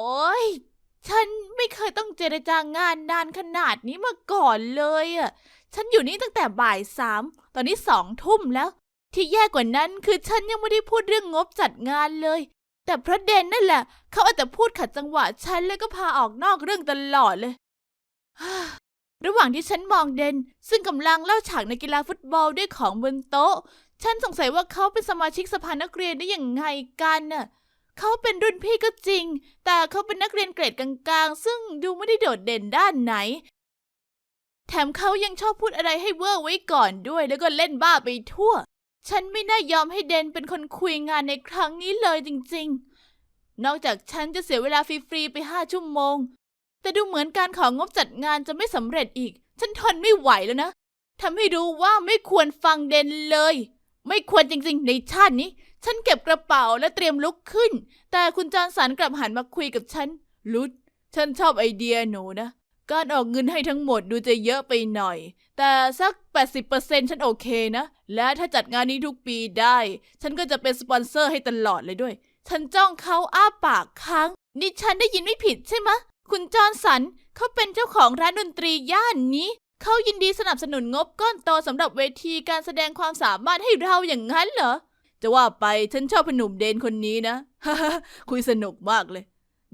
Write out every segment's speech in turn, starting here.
อ้ยฉันไม่เคยต้องเจรจางานนานขนาดนี้มาก่อนเลยอะ ฉันอยู่นี่ตั้งแต่บ่ายสาม ตอนนี้สองทุ่มแล้ว ที่แย่กว่านั้นคือฉันยังไม่ได้พูดเรื่องงบจัดงานเลย แต่พระเดนนั่นแหละ เขาเอาแต่พูดขัดจังหวะฉันแล้วก็พาออกนอกเรื่องตลอดเลย ระหว่างที่ฉันมองเดน ซึ่งกำลังเล่าฉากในกีฬาฟุตบอลด้วยของบนโต๊ะ ฉันสงสัยว่าเขาเป็นสมาชิกสภานักเรียนได้อย่างไงกันน่ะ เขาเป็นรุ่นพี่ก็จริง แต่เขาเป็นนักเรียนเกรดกลางๆ ซึ่งดูไม่ได้โดดเด่นด้านไหน แถมเขายังชอบพูดอะไรให้เวอร์ไว้ก่อนด้วย แล้วก็เล่นบ้าไปทั่ว ฉันไม่น่ายอมให้เดนเป็นคนคุยงานในครั้งนี้เลยจริงๆ นอกจากฉันจะเสียเวลาฟรีๆไปห้าชั่วโมง แต่ดูเหมือนการของงบจัดงานจะไม่สำเร็จอีก ฉันทนไม่ไหวแล้วนะทำให้รู้ว่าไม่ควรฟังเดนเลย ไม่ควรจริงๆ ในชาตินี้ ฉันเก็บกระเป๋าและเตรียมลุกขึ้น แต่คุณจานสันกลับหันมาคุยกับฉัน ลุด ฉันชอบไอเดียหนูนะ การออกเงินให้ทั้งหมดดูจะเยอะไปหน่อย แต่สัก 80%ฉันโอเคนะ และถ้าจัดงานนี้ทุกปีได้ ฉันก็จะเป็นสปอนเซอร์ให้ตลอดเลยด้วย ฉันจ้องเขาอ้าปากค้าง นี่ฉันได้ยินไม่ผิดใช่ไหมะ คุณจอห์นสันเขาเป็นเจ้าของร้านดนตรีย่านนี้ เขายินดีสนับสนุนงบก้อนโตสำหรับเวทีการแสดงความสามารถให้เราอย่างนั้นเหรอ จะว่าไปฉันชอบพหนุ่มเดนคนนี้นะ คุยสนุกมากเลย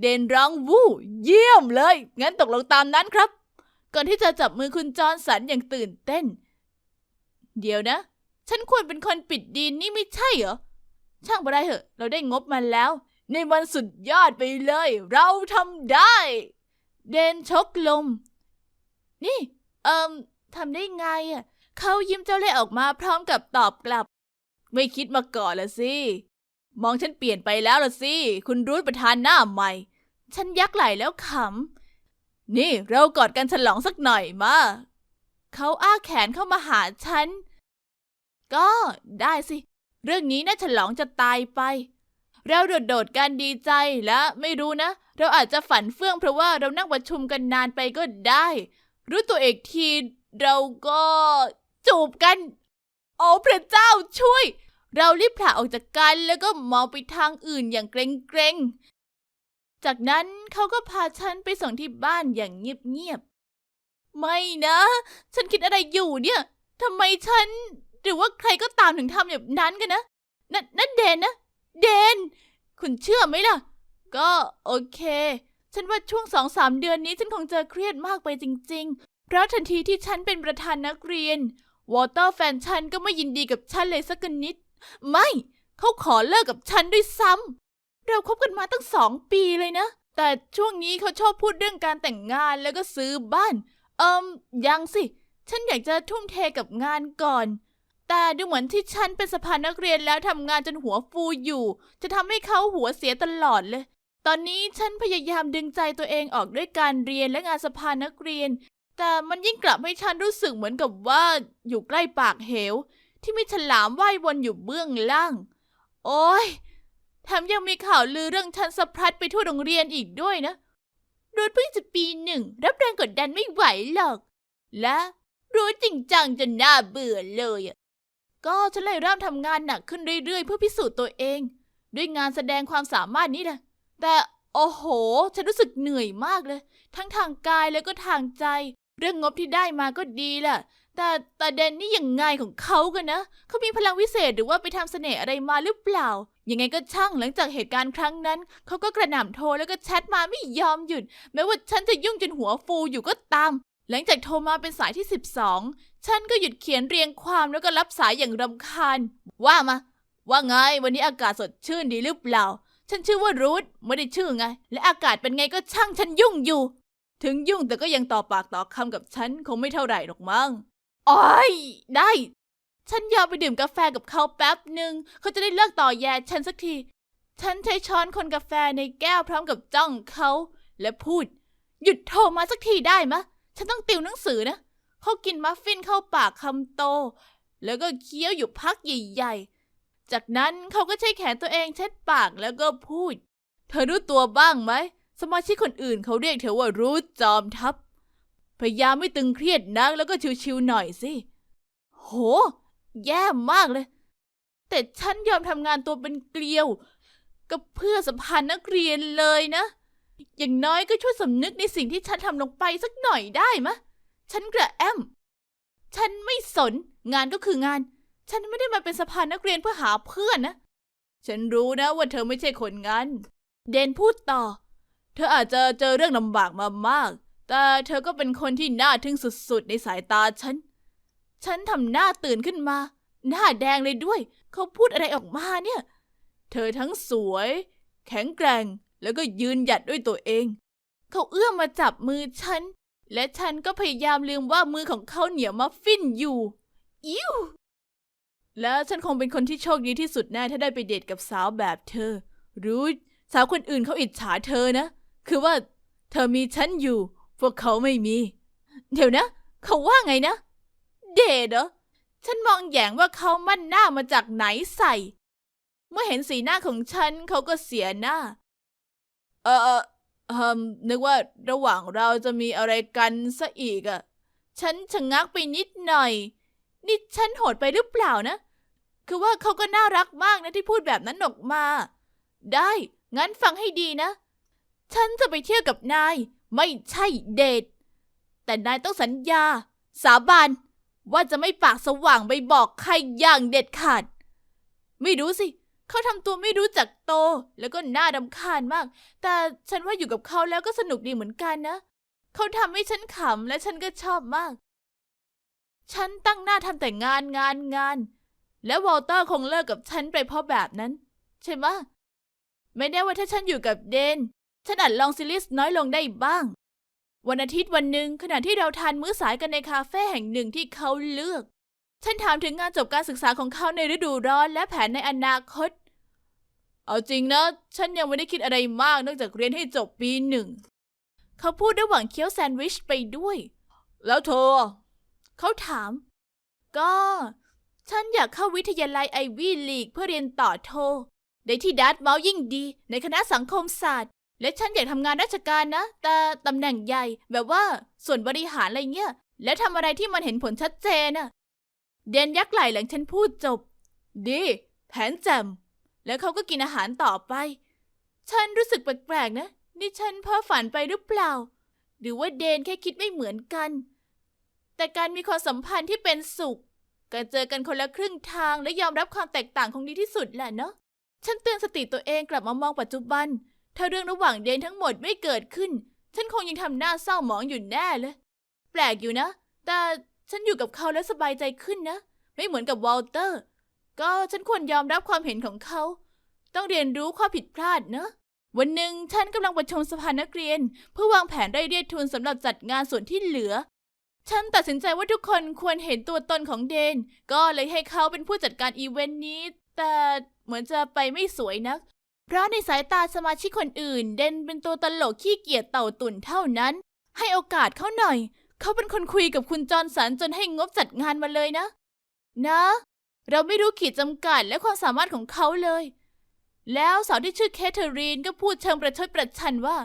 เดนร้องวู้เยี่ยมเลย งั้นตกลงตามนั้นครับ ก่อนที่จะจับมือคุณจอห์นสันอย่างตื่นเต้น เดี๋ยวนะ ฉันควรเป็นคนปิดดีนนี่ไม่ใช่เหรอ ช่างไปได้เถอะ เราได้งบมาแล้ว ในวันสุดยอดไปเลย เราทำได้ เดนชกลม นี่ เอิมทำได้ไงอะเขายิ้มเจ้าเล่ห์ออกมาพร้อมกับตอบกลับ ไม่คิดมาก่อนละสิ มองฉันเปลี่ยนไปแล้วละสิ คุณรูทประธานหน้าใหม่ ฉันยักไหล่แล้วขำ นี่เรากอดกันฉลองสักหน่อยมาเขาอ้าแขนเข้ามาหาฉัน ก็ได้สิ เรื่องนี้น่าฉลองจะตายไป เราโดดๆกันดีใจและไม่รู้นะ เราอาจจะฝันเฟื่องเพราะว่าเรานั่งประชุมกันนานไปก็ได้ รู้ตัวเอกทีเราก็จูบกัน โอ้พระเจ้าช่วย เรารีบผละออกจากกันแล้วก็มองไปทางอื่นอย่างเกรงๆ จากนั้นเขาก็พาฉันไปส่งที่บ้านอย่างเงียบๆ ไม่นะ ฉันคิดอะไรอยู่เนี่ยทำไมฉัน หรือว่าใครก็ตามถึงทำแบบนั้นกันนะนนั่นเดนนะ เดน คุณเชื่อไหมล่ะ ก็โอเค ฉันว่าช่วงสองสามเดือนนี้ฉันคงเจะเครียดมากไปจริง ๆ เพราะทันทีที่ฉันเป็นประธานนักเรียน วอเตอร์แฟนฉันก็ไม่ยินดีกับฉันเลยสักนิด ไม่เขาขอเลิกกับฉันด้วยซ้ำ เราคบกันมาตั้งสองปีเลยนะ แต่ช่วงนี้เขาชอบพูดเรื่องการแต่งงานแล้วก็ซื้อบ้าน เอิมยังสิ ฉันอยากจะทุ่มเทกับงานก่อน แต่ดูเหมือนที่ฉันเป็นสภานักเรียนแล้วทำงานจนหัวฟูอยู่ จะทำให้เขาหัวเสียตลอดเลย ตอนนี้ฉันพยายามดึงใจตัวเองออกด้วยการเรียนและงานสภานักเรียน แต่มันยิ่งกลับให้ฉันรู้สึกเหมือนกับว่าอยู่ใกล้ปากเหว ที่มีฉลามว่ายวนอยู่เบื้องล่าง โอ้ยแถมยังมีข่าวลือเรื่องฉันสะพัดไปทั่วโรงเรียนอีกด้วยนะรูทเพิ่งจะปีหนึ่ง รับแรงกดดันไม่ไหวหรอก และรู้จริงจังจนน่าเบื่อเลยอะก็ฉันเลยเริ่มทำงานหนักขึ้นเรื่อยๆ เพื่อพิสูจน์ตัวเอง ด้วยงานแสดงความสามารถนี่แหละ แต่โอ้โห ฉันรู้สึกเหนื่อยมากเลย ทั้งทางกายแล้วก็ทางใจ เรื่องงบที่ได้มาก็ดีแหละแต่แต่เดนนี่ยังไงของเขากันนะเขามีพลังวิเศษหรือว่าไปทำเสน่ห์อะไรมาหรือเปล่า ยังไงก็ช่างหลังจากเหตุการณ์ครั้งนั้น เขาก็กระหน่ำโทรแล้วก็แชทมาไม่ยอมหยุด แม้ว่าฉันจะยุ่งจนหัวฟูอยู่ก็ตาม หลังจากโทรมาเป็นสายที่ 12 ฉันก็หยุดเขียนเรียงความแล้วก็รับสายอย่างรำคาญ ว่ามา ว่าไงวันนี้อากาศสดชื่นดีหรือเปล่า ฉันชื่อว่ารูทไม่ได้ชื่อไง และอากาศเป็นไงก็ช่างฉันยุ่งอยู่ ถึงยุ่งแต่ก็ยังต่อปากต่อคำกับฉันคงไม่เท่าไหร่หรอกมั้งอ้อยได้ ฉันยอมไปดื่มกาแฟกับเขาแป๊บหนึ่งเขาจะได้เลิกต่อแย่ฉันสักที ฉันใช้ช้อนคนกาแฟในแก้วพร้อมกับจ้องเขาและพูด หยุดโทรมาสักทีได้มะ ฉันต้องติวหนังสือนะเขากินมัฟฟินเข้าปากคำโต แล้วก็เคี้ยวอยู่พักใหญ่ๆ จากนั้นเขาก็ใช้แขนตัวเองเช็ดปากแล้วก็พูด เธอรู้ตัวบ้างไหม สมาชิกคนอื่นเขาเรียกเธอว่ารู้จอมทัพ พยายามไม่ตึงเครียดนักแล้วก็ชิวๆหน่อยสิ โห แย่มากเลย แต่ฉันยอมทำงานตัวเป็นเกลียว กับเพื่อสัมพันธ์นักเรียนเลยนะ อย่างน้อยก็ช่วยสำนึกในสิ่งที่ฉันทำลงไปสักหน่อยได้มะ ฉันกระแอม ฉันไม่สน งานก็คืองาน ฉันไม่ได้มาเป็นสภานนักเรียนเพื่อหาเพื่อนนะ ฉันรู้นะว่าเธอไม่ใช่คนงั้น เดนพูดต่อ เธออาจจะเจอเรื่องลำบากมามาก แต่เธอก็เป็นคนที่น่าทึ่งสุดๆ ในสายตาฉัน ฉันทำหน้าตื่นขึ้นมา หน้าแดงเลยด้วย เขาพูดอะไรออกมาเนี่ย เธอทั้งสวย แข็งแกร่ง แล้วก็ยืนหยัดด้วยตัวเอง เขาเอื้อมมาจับมือฉัน และฉันก็พยายามลืมว่ามือของเขาเหนียวมัฟฟินอยู่ อิ้ว แล้วฉันคงเป็นคนที่โชคดีที่สุดแน่ถ้าได้ไปเดทกับสาวแบบเธอ รู้ สาวคนอื่นเขาอิจฉาเธอนะ คือว่า เธอมีฉันอยู่ พวกเขาไม่มี เดี๋ยวนะ เขาว่าไงนะ เดทเหรอ ฉันมองแยงว่าเขามั่นหน้ามาจากไหนใส่ เมื่อเห็นสีหน้าของฉันเขาก็เสียหน้า เออเออเอมนึกว่าระหว่างเราจะมีอะไรกันซะอีกอะฉันชะงักไปนิดหน่อย นี่ฉันโหดไปหรือเปล่านะ คือว่าเขาก็น่ารักมากนะที่พูดแบบนั้นออกมา ได้ งั้นฟังให้ดีนะ ฉันจะไปเที่ยวกับนาย ไม่ใช่เดท แต่นายต้องสัญญา สาบานว่าจะไม่ปากสว่างไปบอกใครอย่างเด็ดขาด ไม่รู้สิ เขาทำตัวไม่รู้จักโต แล้วก็น่ารำคาญมาก แต่ฉันว่าอยู่กับเขาแล้วก็สนุกดีเหมือนกันนะ เขาทำให้ฉันขำและฉันก็ชอบมาก ฉันตั้งหน้าทำแต่งานงานงาน และวอลเตอร์คงเลิกกับฉันไปเพราะแบบนั้น ใช่ไหมไม่แน่ว่าถ้าฉันอยู่กับเดน ฉันอาจลองซิลิสน้อยลงได้บ้าง วันอาทิตย์วันหนึ่งขณะที่เราทานมื้อสายกันในคาเฟ่แห่งหนึ่งที่เขาเลือก ฉันถามถึงงานจบการศึกษาของเขาในฤดูร้อนและแผนในอนาคต เอาจริงนะ ฉันยังไม่ได้คิดอะไรมากนอกจากเรียนให้จบปีหนึ่ง เขาพูดระหว่างเคี้ยวแซนด์วิชไปด้วย แล้วเธอ เขาถาม ก็ ฉันอยากเข้าวิทยาลัยไอวี่ลีกเพื่อเรียนต่อโท ในที่ดัตเมาส์ยิ่งดี ในคณะสังคมศาสตร์ และฉันอยากทำงานราชการนะ แต่ตำแหน่งใหญ่ แบบว่าส่วนบริหารอะไรเงี้ย และทำอะไรที่มันเห็นผลชัดเจนน่ะเดนยักไหล่หลังฉันพูดจบ ดี แผนแจ่มแล้วเขาก็กินอาหารต่อไป ฉันรู้สึกแปลกๆนะ นี่ฉันเพ้อฝันไปหรือเปล่า หรือว่าเดนแค่คิดไม่เหมือนกัน แต่การมีความสัมพันธ์ที่เป็นสุข การเจอกันคนละครึ่งทางและยอมรับความแตกต่างคงดีที่สุดแหละเนาะ ฉันเตือนสติตัวเองกลับมามองปัจจุบัน ถ้าเรื่องระหว่างเดนทั้งหมดไม่เกิดขึ้น ฉันคงยังทำหน้าเศร้าหมองอยู่แน่เลย แปลกอยู่นะ แต่ฉันอยู่กับเขาแล้วสบายใจขึ้นนะ ไม่เหมือนกับวอลเตอร์ ก็ฉันควรยอมรับความเห็นของเขา ต้องเรียนรู้ความผิดพลาดเนอะวันหนึ่งฉันกำลังประชุมสภานักเรียน เพื่อวางแผนได้เรียกทุนสำหรับจัดงานส่วนที่เหลือ ฉันตัดสินใจว่าทุกคนควรเห็นตัวตนของเดน ก็เลยให้เขาเป็นผู้จัดการอีเวนต์นี้ แต่เหมือนจะไปไม่สวยนัก เพราะในสายตาสมาชิกคนอื่น เดนเป็นตัวตลกขี้เกียจเต่าตุ่นเท่านั้น ให้โอกาสเขาหน่อย เขาเป็นคนคุยกับคุณจอร์นสันจนให้งบจัดงานมาเลยนะ นะ เราไม่รู้ขีดจำกัดและความสามารถของเขาเลย แล้วสาวที่ชื่อแคทเธอรีนก็พูดเชิงประชดประชันว่า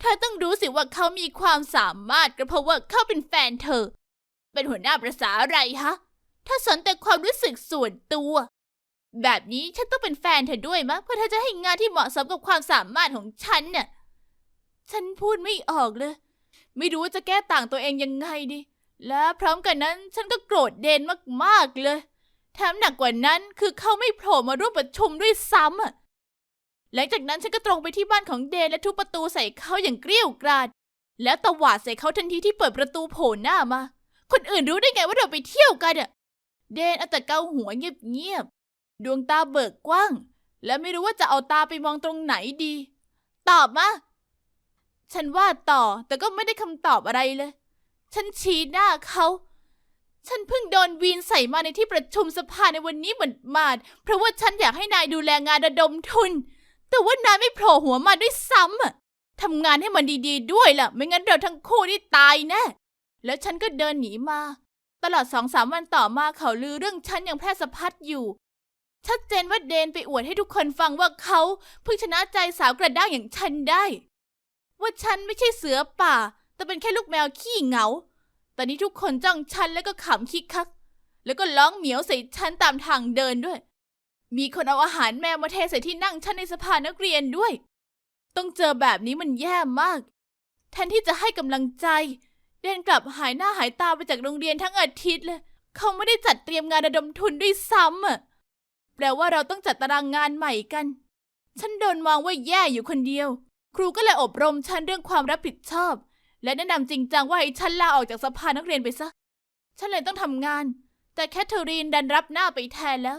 เธอต้องรู้สิว่าเขามีความสามารถก็เพราะว่าเขาเป็นแฟนเธอ เป็นหัวหน้าประษาอะไรฮะ ถ้าสนแต่ความรู้สึกส่วนตัว แบบนี้ฉันต้องเป็นแฟนเธอด้วยมะเพื่อเธอจะให้งานที่เหมาะสมกับความสามารถของฉันน่ะ ฉันพูดไม่ออกเลย ไม่รู้ว่าจะแก้ต่างตัวเองยังไงดี และพร้อมกันนั้นฉันก็โกรธเดนมากๆเลย แถมหนักกว่านั้นคือเขาไม่โผล่มาร่วมประชุมด้วยซ้ำอะ หลังจากนั้นฉันก็ตรงไปที่บ้านของเดนและทุบประตูใส่เขาอย่างเกรี้ยวกราด แล้วตวาดใส่เขาทันทีที่เปิดประตูโผล่หน้ามา คนอื่นรู้ได้ไงว่าเราไปเที่ยวกันอะเดนเอาแต่เกาหัวเงียบๆดวงตาเบิกกว้าง และไม่รู้ว่าจะเอาตาไปมองตรงไหนดี ตอบมา ฉันว่าต่อแต่ก็ไม่ได้คำตอบอะไรเลย ฉันชี้หน้าเขาฉันเพิ่งโดนวีนใส่มาในที่ประชุมสภาในวันนี้เหมือนมาดเพราะว่าฉันอยากให้นายดูแลงานระดมทุน แต่ว่านายไม่โผล่หัวมาด้วยซ้ำอะทำงานให้มันดีๆด้วยล่ะ ไม่งั้นเราทั้งคู่นี่ตายแน่แล้วฉันก็เดินหนีมา ตลอดสองสามวันต่อมาเขาลือเรื่องฉันยังแพร่สะพัดอยู่ ชัดเจนว่าเดนไปอวดให้ทุกคนฟังว่าเขาเพิ่งชนะใจสาวกระด้างอย่างฉันได้ ว่าฉันไม่ใช่เสือป่า แต่เป็นแค่ลูกแมวขี้เหงา ตอนนี้ทุกคนจ้องฉันแล้วก็ขำคิกคัก แล้วก็ร้องเหมียวใส่ฉันตามทางเดินด้วย มีคนเอาอาหารแมวมาเทใส่ที่นั่งฉันในสภานักเรียนด้วย ต้องเจอแบบนี้มันแย่มาก แทนที่จะให้กำลังใจ เดนกลับหายหน้าหายตาไปจากโรงเรียนทั้งอาทิตย์เลย เขาไม่ได้จัดเตรียมงานระดมทุนด้วยซ้ำอะ แปลว่าเราต้องจัดตารางงานใหม่กัน ฉันโดนมองว่าแย่อยู่คนเดียว ครูก็เลยอบรมฉันเรื่องความรับผิดชอบ และแนะนำจริงจังว่าให้ฉันลาออกจากสภานักเรียนไปซะ ฉันเลยต้องทำงาน แต่แคทเธอรีนดันรับหน้าไปแทนแล้ว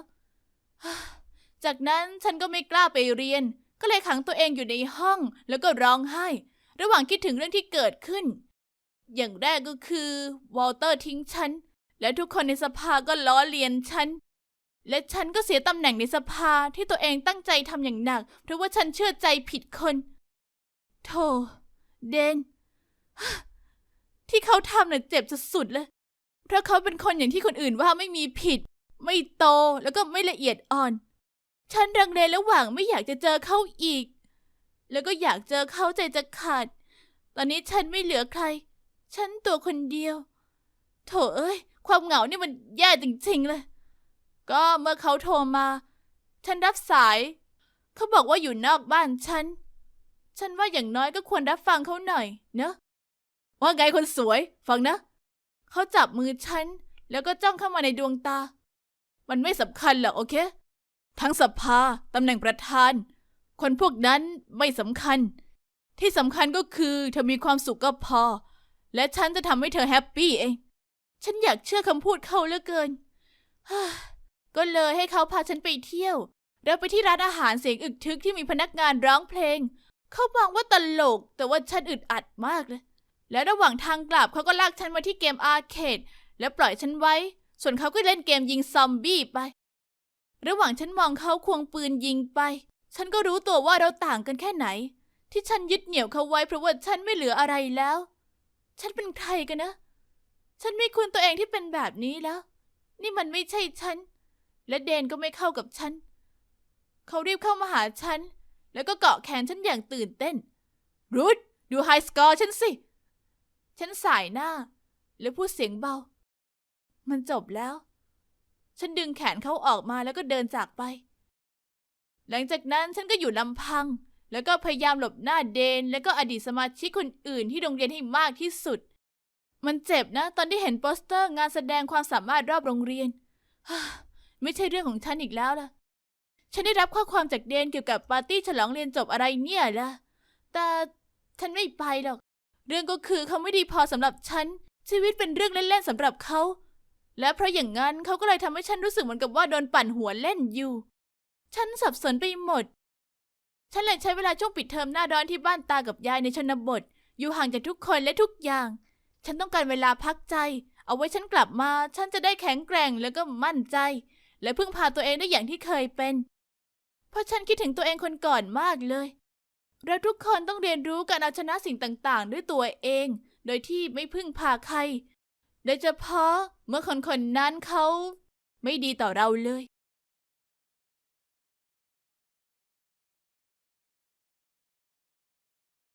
จากนั้นฉันก็ไม่กล้าไปเรียน ก็เลยขังตัวเองอยู่ในห้อง แล้วก็ร้องไห้ ระหว่างคิดถึงเรื่องที่เกิดขึ้น อย่างแรกก็คือวอลเตอร์ทิ้งฉัน และทุกคนในสภาก็ล้อเลียนฉัน และฉันก็เสียตำแหน่งในสภาที่ตัวเองตั้งใจทำอย่างหนัก เพราะว่าฉันเชื่อใจผิดคนโธ่เดน ที่เขาทำน่ะเจ็บสุดๆเลย เพราะเขาเป็นคนอย่างที่คนอื่นว่าไม่มีผิด ไม่โตแล้วก็ไม่ละเอียดอ่อน ฉันรังเลระหว่างไม่อยากจะเจอเขาอีก แล้วก็อยากเจอเขาใจจะขาด ตอนนี้ฉันไม่เหลือใคร ฉันตัวคนเดียว โถเอ้ย ความเหงานี่มันแย่จริงๆเลย ก็เมื่อเขาโทรมา ฉันรับสาย เขาบอกว่าอยู่นอกบ้านฉัน ฉันว่าอย่างน้อยก็ควรรับฟังเขาหน่อย เนอะ ว่าไงคนสวย ฟังนะ เขาจับมือฉัน แล้วก็จ้องเข้ามาในดวงตา มันไม่สำคัญหรอกโอเค ทั้งสภาตำแหน่งประธาน คนพวกนั้นไม่สำคัญ ที่สำคัญก็คือเธอมีความสุขก็พอ และฉันจะทำให้เธอแฮปปี้เอง ฉันอยากเชื่อคำพูดเขาเหลือเกิน ก็เลยให้เขาพาฉันไปเที่ยว เราไปที่ร้านอาหารเสียงอึกทึกที่มีพนักงานร้องเพลง เขามองว่าตลก แต่ว่าฉันอึดอัดมากเลย และระหว่างทางกลับเขาก็ลากฉันมาที่เกมอาร์เคดและปล่อยฉันไว้ ส่วนเขาก็เล่นเกมยิงซอมบี้ไป ระหว่างฉันมองเขาควงปืนยิงไป ฉันก็รู้ตัวว่าเราต่างกันแค่ไหน ที่ฉันยึดเหนี่ยวเขาไว้เพราะว่าฉันไม่เหลืออะไรแล้ว ฉันเป็นใครกันนะ ฉันไม่ควรตัวเองที่เป็นแบบนี้แล้ว นี่มันไม่ใช่ฉัน และเดนก็ไม่เข้ากับฉัน เขารีบเข้ามาหาฉัน แล้วก็เกาะแขนฉันอย่างตื่นเต้น รูทดูไฮสกอร์ฉันสิ ฉันสายหน้า แล้วพูดเสียงเบา มันจบแล้ว ฉันดึงแขนเขาออกมาแล้วก็เดินจากไป หลังจากนั้นฉันก็อยู่ลำพัง แล้วก็พยายามหลบหน้าเดน แล้วก็อดีตสมาชิกคนอื่นที่โรงเรียนให้มากที่สุด มันเจ็บนะ ตอนที่เห็นโปสเตอร์งานแสดงความสามารถรอบโรงเรียน ไม่ใช่เรื่องของฉันอีกแล้วล่ะ ฉันได้รับข้อความจากเดนเกี่ยวกับปาร์ตี้ฉลองเรียนจบอะไรเนี่ยล่ะ แต่ฉันไม่ไปหรอก เรื่องก็คือเขาไม่ดีพอสำหรับฉันชีวิตเป็นเรื่องเล่นๆสำหรับเขา และเพราะอย่างนั้นเขาก็เลยทำให้ฉันรู้สึกเหมือนกับว่าโดนปั่นหัวเล่นอยู่ ฉันสับสนไปหมด ฉันเลยใช้เวลาช่วงปิดเทอมหน้าร้อนที่บ้านตากับยายในชนบท อยู่ห่างจากทุกคนและทุกอย่าง ฉันต้องการเวลาพักใจ เอาไว้ฉันกลับมา ฉันจะได้แข็งแกร่งแล้วก็มั่นใจ และพึ่งพาตัวเองได้อย่างที่เคยเป็น เพราะฉันคิดถึงตัวเองคนก่อนมากเลยเราทุกคนต้องเรียนรู้การเอาชนะสิ่งต่างๆ ด้วยตัวเอง โดยที่ไม่พึ่งพาใคร โดยเฉพาะ เมื่อคนคนนั้นเขาไม่ดีต่อเราเลย